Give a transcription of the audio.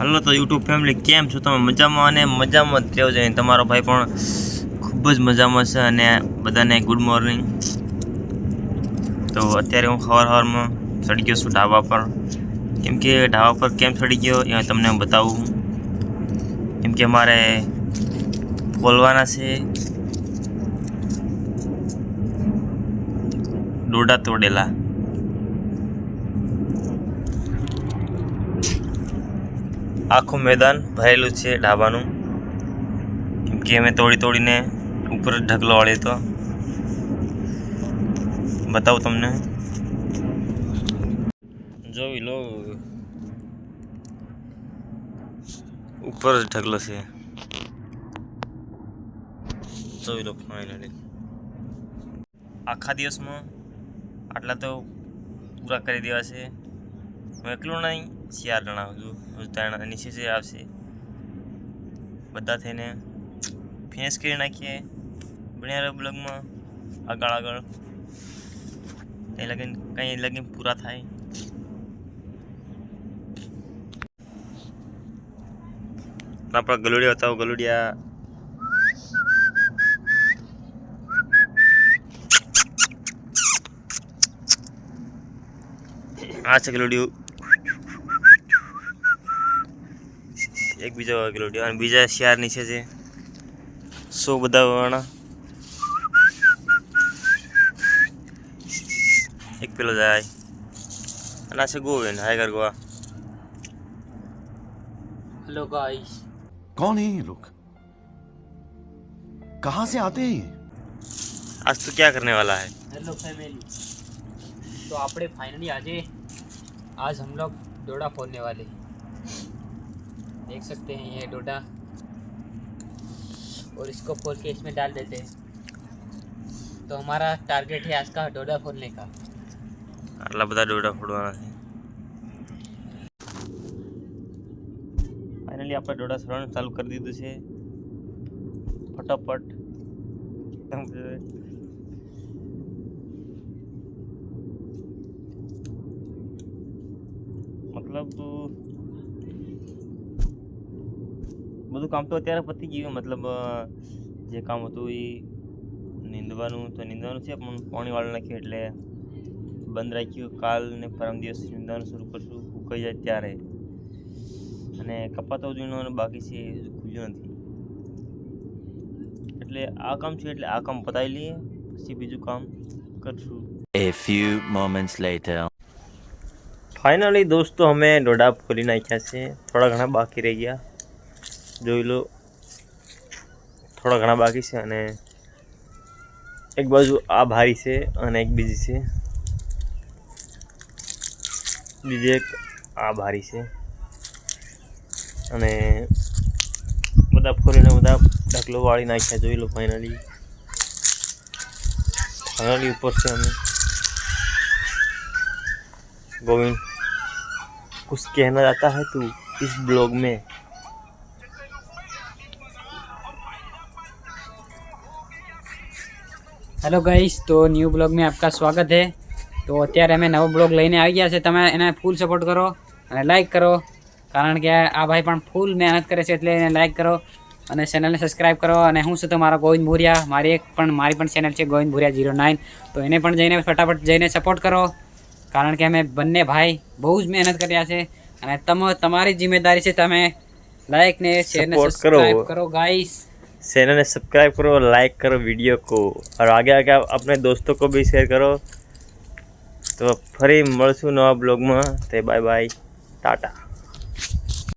હાલો તો YouTube family, કેમ છો તમે? મજામાં અને મજામાં જ રહેવો જોઈએ તમારો ભાઈ પણ ખૂબ જ મજામાં છે અને બધાને ગુડ મોર્નિંગ તો અત્યારે હું સવાર સવારમાં ચડી ગયો છું ઢાબા પર. કેમ કે ઢાબા પર કેમ ચડી ગયો એ તમને બતાવું. કેમ કે મારે બોલવાના છે. ડોડા તોડેલા. આખું મેદાન ભરેલું છે ઢાબાનું. કેમ કે અમે તોડી તોડીને ઉપર ઢગલો વાળી તો બતાવું તમને. જોઈ લો. ઉપર જ ઢગલો છે. જોઈ લો ફાઇનલી આખા દિવસમાં આટલા તો પૂરા કરી દેવા છે. હું એકલું નહીં. જણા હજુ હજુ નીચે જે આવશે, બધા થઈને ફેસ કરી નાખીએ. બન્યા બ્લોગમાં. આગળ આગળ. કંઈ લગીન કંઈ લગીન પૂરા થાય. આપણા ગલુડિયા બતાવો, ગલુડિયા. આ છે ગલુડિયું. એક બીજો ગલુડિયો અને બીજા શિયાર નીચે છે સો બધા વાળા એક પેલો જાય અને આ છે ગોવિંદ હાઈગર ગોવા हेलो गाइस कौन है ये लोग कहां से आते हैं ये आज तो क्या करने वाला है हेलो फैमिली तो आपने फाइनली आज आज हम लोग डोडा फोड़ने वाले हैं देख सकते हैं ये डोडा। और इसको फोड़ के इसमें डाल देते हैं। तो हमारा टारगेट है आज का डोडा फोड़ने का। अगला बता डोडा फोड़वाना है। फाइनली आपका डोडा फोड़ना चालू कर दी तुझे। फटाफट। मतलब બધું કામ તો અત્યારે પતી ગયું મતલબ જે કામ હતું એ નીંદવાનું તો નીંદવાનું છે પણ પાણી વાળી નાખ્યું એટલે બંધ રાખ્યું. કાલ ને પરમ દિવસ નીંદવાનું શરૂ કરશું ઉકાઈ જાય ત્યારે. અને કપાતો જીણવાનું બાકી છે ખુલ્યું નથી. એટલે આ કામ છે એટલે આ કામ પતાવી લઈએ પછી બીજું કામ કરશું. A few moments later. Finally દોસ્તો અમે દોડા ખોલી નાખ્યા છે. થોડા ઘણા બાકી રહી ગયા. જોઈ લો થોડા ઘણા બાકી છે અને એક બાજુ આ ભારી છે અને એક બીજી છે બીજી એક આ ભારી છે અને બધા ફોરીને બધા ઢગલો વાળી નાખ્યા જોઈ લો ફાઇનલી ફાઇનલી ઉપર છે અમે गोविंद कुछ कहना चाहता है तू इस ब्लॉग में હેલો ગાઈસ તો ન્યૂ બ્લોગ में आपका સ્વાગત है તો અત્યારે અમે નવો બ્લોગ લઈને આવી ગયા છે તમે એને ફૂલ સપોર્ટ કરો અને લાઈક કરો કારણ કે આ ભાઈ પણ ફૂલ મહેનત કરે છે એટલે એને લાઈક કરો અને ચેનલને સબસ્ક્રાઈબ કરો અને હું છું તમારો ગોવિંદ ભુરિયા મારી એક પણ મારી પણ ચેનલ છે ગોવિંદ ભુરિયા જીરો નાઇન તો એને પણ જઈને ફટાફટ જઈને સપોર્ટ કરો કારણ કે અમે બંને ભાઈ બહુ જ મહેનત કર્યા છે અને તમ તમારી જિમ્મેદારી છે તમે લાઈક ને શેર ને Support કરો. સબસ્ક્રાઈબ કરો ગાઈસ चैनल ने सब्सक्राइब करो लाइक करो वीडियो को और आगे आगे आप अपने दोस्तों को भी शेयर करो તો ફરી મળશું નવા બ્લોગમાં તે બાય બાય ટાટા